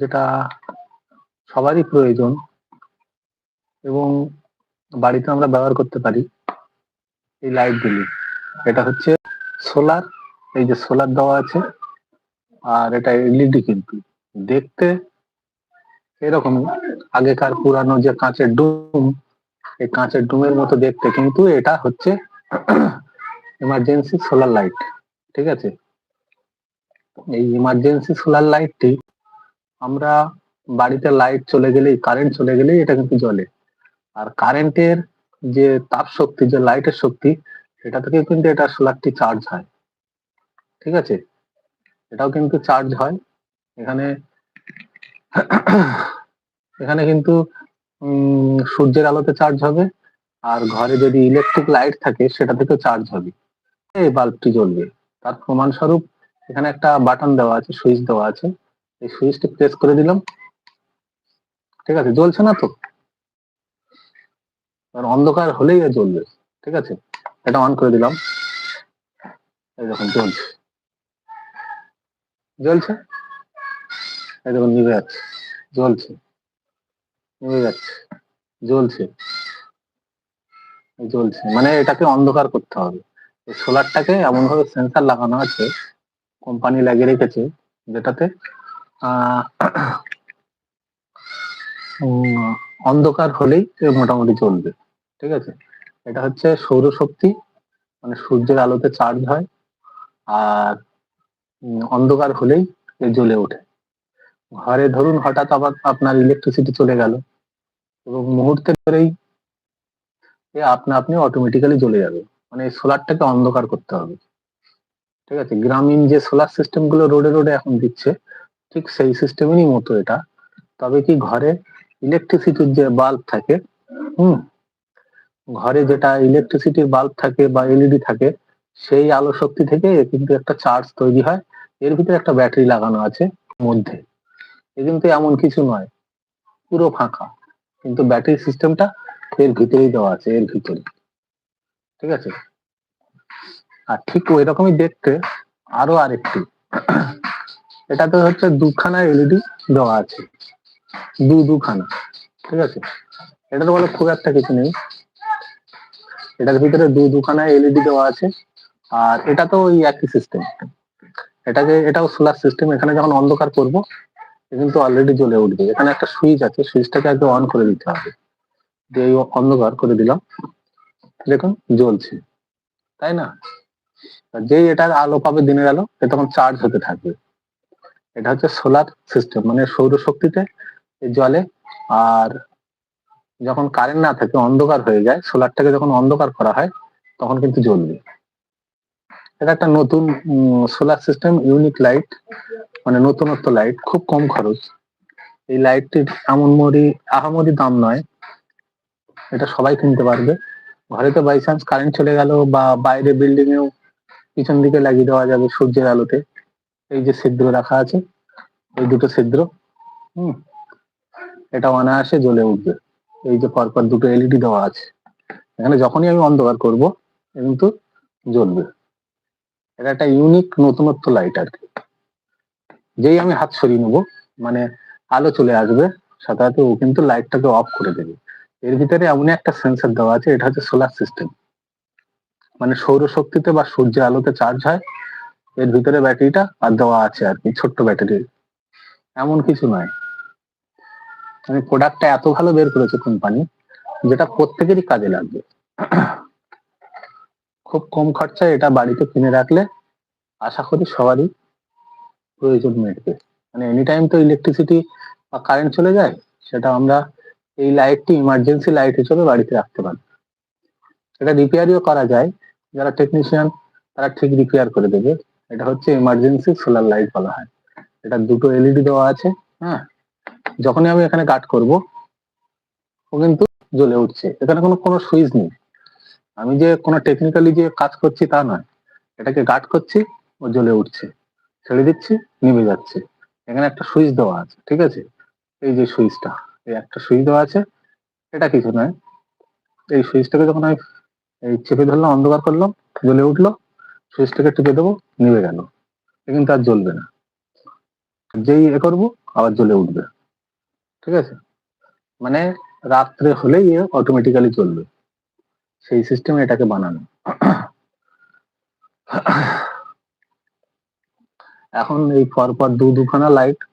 যেটা সবারই প্রয়োজন এবং বাড়িতে আমরা ব্যবহার করতে পারি, এই লাইটগুলি এটা হচ্ছে সোলার এই যে সোলার দেওয়া আছে, আর এটা এলইডি কিন্তু। দেখতে এরকম, আগেকার পুরানো যে কাঁচের ডুম, এই কাঁচের ডুমের মতো দেখতে, কিন্তু এটা হচ্ছে ইমার্জেন্সি সোলার লাইট ঠিক আছে? এই ইমার্জেন্সি সোলার লাইটটি আমরা বাড়িতে লাইট চলে গেলেই কারেন্ট চলে গেলেই এটা কিন্তু জ্বলে। আর কারেন্টের যে তাপ শক্তি, যে লাইটের শক্তি, সেটা থেকে কিন্তু এটা সোলারটি চার্জ হয়। ঠিক আছে? এটাও কিন্তু চার্জ হয়। এখানে এখানে কিন্তু সূর্যের আলোতে চার্জ হবে। আর ঘরে যদি ইলেকট্রিক লাইট থাকে, সেটা থেকে চার্জ হবে। এই বাল্বটি জ্বলবে। তার প্রমাণস্বরূপ এখানে একটা বাটন দেওয়া আছে সুইচ দেওয়া আছে। এই সুইচটি প্রেস করে দিলাম। ঠিক আছে, জ্বলছে না তো? অন্ধকার হলেই জ্বলবে, ঠিক আছে? এটা অন করে দিলাম। এই দেখুন, জ্বলছে। জ্বলছে? এই দেখুন, নিভে যাচ্ছে, জ্বলছে, নিভে যাচ্ছে, জ্বলছে জ্বলছে। মানে এটাকে অন্ধকার করতে হবে। সোলারটাকে এমন ভাবে সেন্সার লাগানো আছে কোম্পানি লাগিয়ে রেখেছে, যেটাতে অন্ধকার হলেই মোটামুটি চলবে, ঠিক আছে? এটা হচ্ছে সৌরশক্তি মানে সূর্যের আলোতে চার্জ হয়, আর অন্ধকার হলেই জ্বলে ওঠে। ঘরে ধরুন হঠাৎ আবার আপনার ইলেকট্রিসিটি চলে গেল, এবং মুহূর্তে ধরেই আপনা আপনি অটোমেটিক্যালি জ্বলে যাবে মানে সোলারটাকে অন্ধকার করতে হবে, ঠিক আছে? গ্রামীণ যে সোলার সিস্টেমগুলো রোডে রোডে এখন দিচ্ছে ঠিক সেই সিস্টেমেরই মতো এটা। তবে কি ঘরে ইলেকট্রিসিটির যে বাল্ব থাকে, হুম, ঘরে যেটা ইলেকট্রিসিটির বাল্ব থাকে বা এলইডি থাকে, সেই আলো শক্তি থেকে কিন্তু একটা চার্জ তৈরি হয়। এর ভিতরে একটা ব্যাটারি লাগানো আছে মধ্যে। এ কিন্তু এমন কিছু নয়, পুরো ফাঁকা। কিন্তু ব্যাটারি সিস্টেমটা এর ভিতরেই দেওয়া আছে, এর ভিতরে ঠিক আছে? আর ঠিক ওই রকমই দেখতে আরও আরেকটি। এটাতে হচ্ছে দুখানা এলইডি দেওয়া আছে। দু, দুখানা, ঠিক আছে? এটা তো বলে খুব একটা কিছু নেই। এটার ভিতরে দু, দুখানা এলইডি দেওয়া আছে। আর এটা তো ওই একই সিস্টেম এটাকে, এটাও সোলার সিস্টেম এখানে যখন অন্ধকার করব কিন্তু অলরেডি জ্বলে উঠবে। এখানে একটা সুইচ আছে সুইচটাকে আগে অন করে দিতে হবে। দিয়ে অন্ধকার করে দিলাম। দেখুন, জ্বলছে। তাই না? যেই এটার আলো পাবে দিনের আলো তখন চার্জ হতে থাকবে। এটা হচ্ছে সোলার সিস্টেম মানে সৌরশক্তিতে এ জ্বলে আর যখন কারেন্ট না থাকে অন্ধকার হয়ে যায়, সোলারটাকে যখন অন্ধকার করা হয়, তখন কিন্তু জ্বলবে। এটা একটা নতুন সোলার সিস্টেম, ইউনিক লাইট মানে নতুনত্ব লাইট, খুব কম খরচ। এই লাইটটির এমন মরি আহামরি দাম নয়। এটা সবাই কিনতে পারবে। ঘরে তো বাই চান্স কারেন্ট চলে গেল বা বাইরে বিল্ডিং এও পিছন দিকে লাগিয়ে দেওয়া যাবে সূর্যের আলোতে। এই যে ছিদ্র রাখা আছে, এই দুটো ছিদ্র, হুম, এটা অনায়াসে জ্বলে উঠবে। এই যে পরপর দুটো এলইডি দেওয়া আছে। এখানে যখনই আমি অন্ধকার করব, কিন্তু জ্বলবে। এটা একটা ইউনিক নতুনত্ব লাইট আর কি। যেই আমি হাত সরিয়ে নেব মানে আলো চলে আসবে, সাথে সাথে ও কিন্তু লাইটটাকে অফ করে দেবে। এর ভিতরে এমন একটা সেন্সর দেওয়া আছে, এটা হচ্ছে সোলার সিস্টেম মানে সৌরশক্তিতে বা সূর্যের আলোতে চার্জ হয় এর ভিতরে ব্যাটারিটা আর দেওয়া আছে আর কি, ছোট্ট ব্যাটারি। এমন কিছু নয়। মানে প্রোডাক্টটা এত ভালো বের করেছে কোম্পানি যেটা প্রত্যেকেরই কাজে লাগবে। খুব কম খরচায় এটা বাড়িতে কিনে রাখলে আশা করি সবারই প্রয়োজন মেটবে। মানে এনি টাইম তো ইলেকট্রিসিটি বা কারেন্ট চলে যায়, সেটা আমরা এই লাইটটি ইমার্জেন্সি লাইট হিসেবে বাড়িতে রাখতে পারি এটা রিপেয়ারিও করা যায়, যারা টেকনিশিয়ান তারা ঠিক রিপেয়ার করে দেবে। এটা হচ্ছে ইমার্জেন্সি সোলার লাইট বলা হয়। এটা দুটো এলইডি দেওয়া আছে হ্যাঁ? যখনই আমি এখানে কাট করব, ও কিন্তু জ্বলে উঠছে। এখানে কোনো কোনো সুইচ নেই। আমি যে কোনো টেকনিক্যালি যে কাজ করছি তা নয়। এটাকে গার্ড করছি, ও জ্বলে উঠছে। ছেড়ে দিচ্ছি নিভে যাচ্ছে। এখানে একটা সুইচ দেওয়া আছে, ঠিক আছে? এই যে সুইচটা এই একটা সুইচ দেওয়া আছে। এটা কিছু নয়। এই সুইচটাকে যখন আমি এই চেপে ধরলাম, অন্ধকার করলাম, জ্বলে উঠল সুইচটাকে টিপে দেবো নিভে গেল কিন্তু আর জ্বলবে না। যেই এ করব, আবার জ্বলে উঠবে। ঠিক আছে? মানে রাত্রে হলেই অটোমেটিক্যালি চলবে সেই সিস্টেমে এটাকে বানানো। এখন এই পরপর দু দুখানা লাইট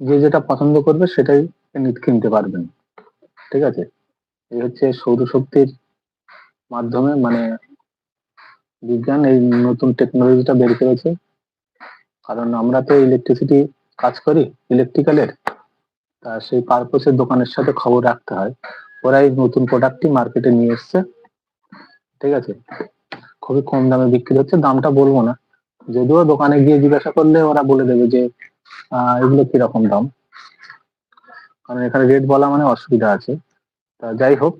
যে যেটা পছন্দ করবে সেটাই কিন- কিনতে পারবেন। ঠিক আছে? এই হচ্ছে সৌরশক্তির মাধ্যমে মানে বিজ্ঞান এই নতুন টেকনোলজিটা বের করেছে। কারণ আমরা তো ইলেকট্রিসিটি কাজ করি ইলেকট্রিক্যালের তা সেই পারপোসের দোকানের সাথে খবর রাখতে হয়। ওরা এই নতুন প্রোডাক্টটি মার্কেটে নিয়ে এসছে। ঠিক আছে? খুবই কম দামে বিক্রি হচ্ছে। দামটা বলব না। যদিও দোকানে গিয়ে জিজ্ঞাসা করলে ওরা বলে দেবে যে এগুলো কীরকম দাম? কারণ এখানে রেট বলা মানে অসুবিধা আছে। তা যাই হোক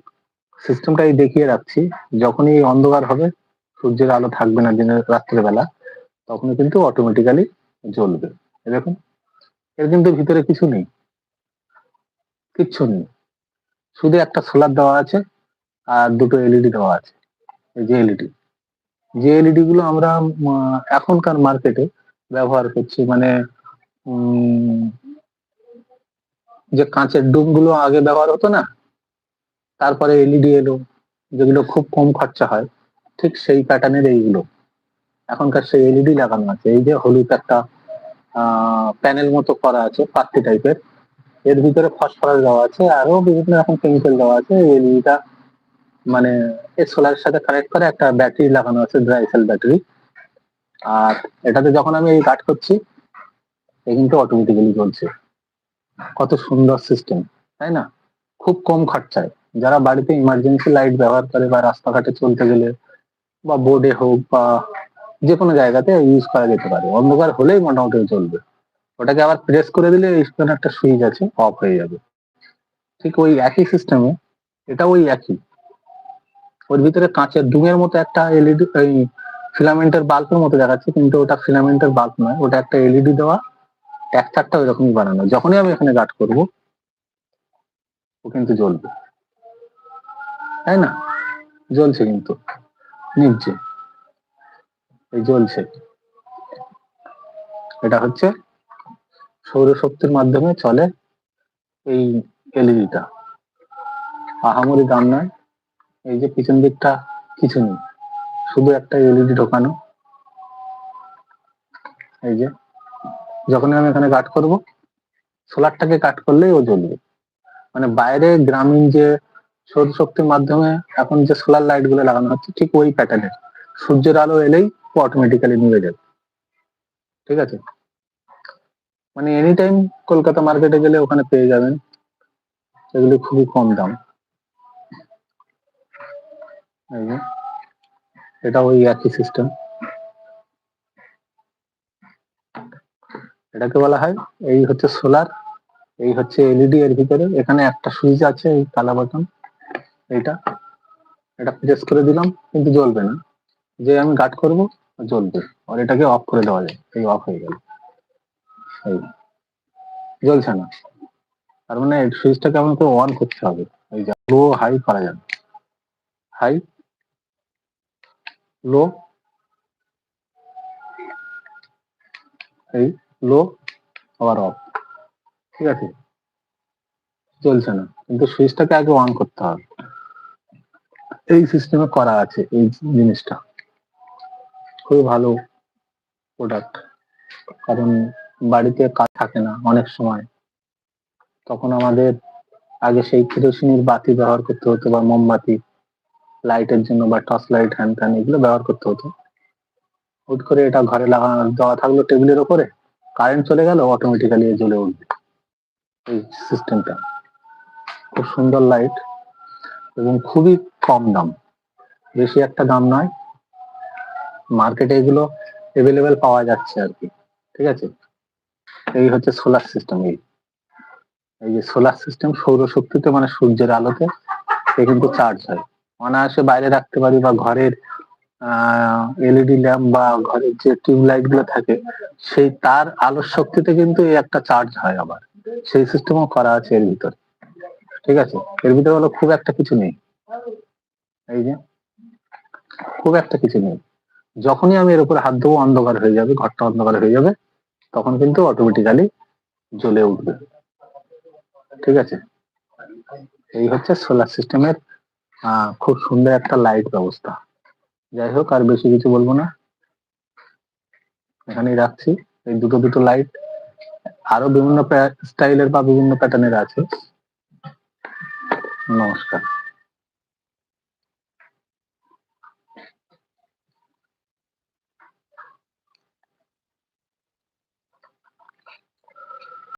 সিস্টেমটাই দেখিয়ে রাখছি। যখনই অন্ধকার হবে সূর্যের আলো থাকবে না দিনের রাত্রের বেলা তখনই কিন্তু অটোমেটিক্যালি জ্বলবে। দেখুন, এর কিন্তু ভিতরে কিছু নেই, কিচ্ছু নেই। শুধু একটা সোলার দেওয়া আছে আর দুটো এলইডি দেওয়া আছে, এই যে এলইডি যে এলইডি গুলো আমরা এখনকার মার্কেটে ব্যবহার করছি মানে যে কাঁচের ডুমগুলো আগে ব্যবহার হতো না, তারপরে এলইডি এলো, যেগুলো খুব কম খরচা হয় ঠিক সেই প্যাটার্নের এইগুলো। এখনকার সেই এলইডি লাগানো আছে। এই যে হলুদ একটা প্যানেল মতো করা আছে পাত্তি টাইপের এর। ভিতরে ফসফরাস দেওয়া আছে, আরও বিভিন্ন রকম কেমিক্যাল দেওয়া আছে। এলইডিটা মানে এই সোলারের সাথে কানেক্ট করে একটা ব্যাটারি লাগানো আছে ড্রাই সেল ব্যাটারি আর এটাতে যখন আমি এই কাট করছি, এ কিন্তু অটোমেটিক্যালি চলছে কত সুন্দর সিস্টেম তাই না? খুব কম খরচায়। যারা বাড়িতে ইমার্জেন্সি লাইট ব্যবহার করে বা রাস্তাঘাটে চলতে গেলে বা বোর্ডে হোক বা যে কোনো জায়গাতে ইউজ করা যেতে পারে। অন্ধকার হলেই মোটামুটি চলবে। ওটাকে আবার প্রেস করে দিলে একটা সুইচ আছে অফ হয়ে যাবে। ঠিক ওই একই সিস্টেমে এটা ওই একই। ওর ভিতরে কাঁচের ডুমের মতো একটা এলইডি এই ফিলামেন্টের বাল্বের মতো দেখাচ্ছে, কিন্তু ওটা ফিলামেন্টের বাল্ব নয়। ওটা একটা এলইডি দেওয়া, এক চারটা ওইরকমই বানানো। যখনই আমি এখানে গাট করব, ও কিন্তু জ্বলবে। তাই না? জ্বলছে কিন্তু। নিচ্ছে এই জ্বলছে। এটা হচ্ছে সৌরশক্তির মাধ্যমে চলে এই এলইডিটা। আহামরি দাম নয়, এই যে পিছন দিকটা কিছু নেই। শুধু একটা এলইডি ঢোকানো। এই যে, যখনই আমি এখানে কাট করব, সোলারটাকে কাট করলেই ও জ্বলবে। মানে বাইরে গ্রামীণ যে সৌরশক্তির মাধ্যমে এখন যে সোলার লাইটগুলো লাগানো হচ্ছে, ঠিক ওই প্যাটার্নের সূর্যের আলো এলেই অটোমেটিক্যালি নিভে যাবে। ঠিক আছে? মানে এনি টাইম কলকাতা মার্কেটে গেলে ওখানে পেয়ে যাবেন। এগুলি খুবই কম দাম। এটা ওই একই সিস্টেম এটাকে বলা হয়, এই হচ্ছে সোলার এই হচ্ছে এলইডি এর ভিতরে। এখানে একটা সুইচ আছে, এই কালা বাটন এইটা। এটা প্রেস করে দিলাম, কিন্তু জ্বলবে না। যে আমি গাট করব, জ্বলবে। আর এটাকে অফ করে দেওয়া যায়। এই অফ হয়ে গেল। এই। জ্বলছে না। তার মানে সুইচটাকে আমাকে অন করতে হবে। এই যে লো হাই করা যাবে। হাই লো এই লো আবার অফ ঠিক আছে? চলছে না। কিন্তু সুইচটাকে আগে অন করতে হবে। এই সিস্টেমে করা আছে, এই জিনিসটা। খুবই ভালো প্রোডাক্ট কারণ বাড়িতে কাজ থাকে না অনেক সময়। তখন আমাদের আগে সেই কেরোসিনের বাতি ব্যবহার করতে হতো বা মোমবাতি, লাইটের জন্য বা টর্চ লাইট, হ্যান ত্যান এগুলো ব্যবহার করতে হতো। হুট করে এটা ঘরে লাগানো, দেওয়া থাকল টেবিলের ওপরে, কারেন্ট চলে গেল অটোমেটিক্যালি জ্বলে উঠবে। এই সিস্টেমটা খুব সুন্দর লাইট এবং খুবই কম দাম। বেশি একটা দাম নয়। মার্কেটে এগুলো এভেলেবেল পাওয়া যাচ্ছে আর কি, ঠিক আছে? এই হচ্ছে সোলার সিস্টেম এই। এই যে সোলার সিস্টেম সৌরশক্তিতে মানে সূর্যের আলোতে, এ কিন্তু চার্জ হয়। অনায়াসে বাইরে রাখতে পারি বা ঘরের এলইডি ল্যাম্প বা ঘরের যে টিউবলাইটগুলো থাকে, সেই তার আলোর শক্তিতে কিন্তু এই একটা চার্জ হয় আবার। সেই সিস্টেমও করা আছে এর ভিতরে। ঠিক আছে? এর ভিতরে হলো খুব একটা কিছু নেই। এই যে, খুব একটা কিছু নেই। যখনই আমি এর উপরে হাত দেবো অন্ধকার হয়ে যাবে, ঘরটা অন্ধকার হয়ে যাবে, তখন কিন্তু অটোমেটিক্যালি জ্বলে উঠবে। ঠিক আছে? এই হচ্ছে সোলার সিস্টেমের খুব সুন্দর একটা লাইট ব্যবস্থা। যাই হোক, আর বেশি কিছু বলব না। এখানেই রাখছি। এই দুটো দুটো লাইট আরও বিভিন্ন স্টাইলের বা বিভিন্ন প্যাটার্নের আছে। Nossa, cara.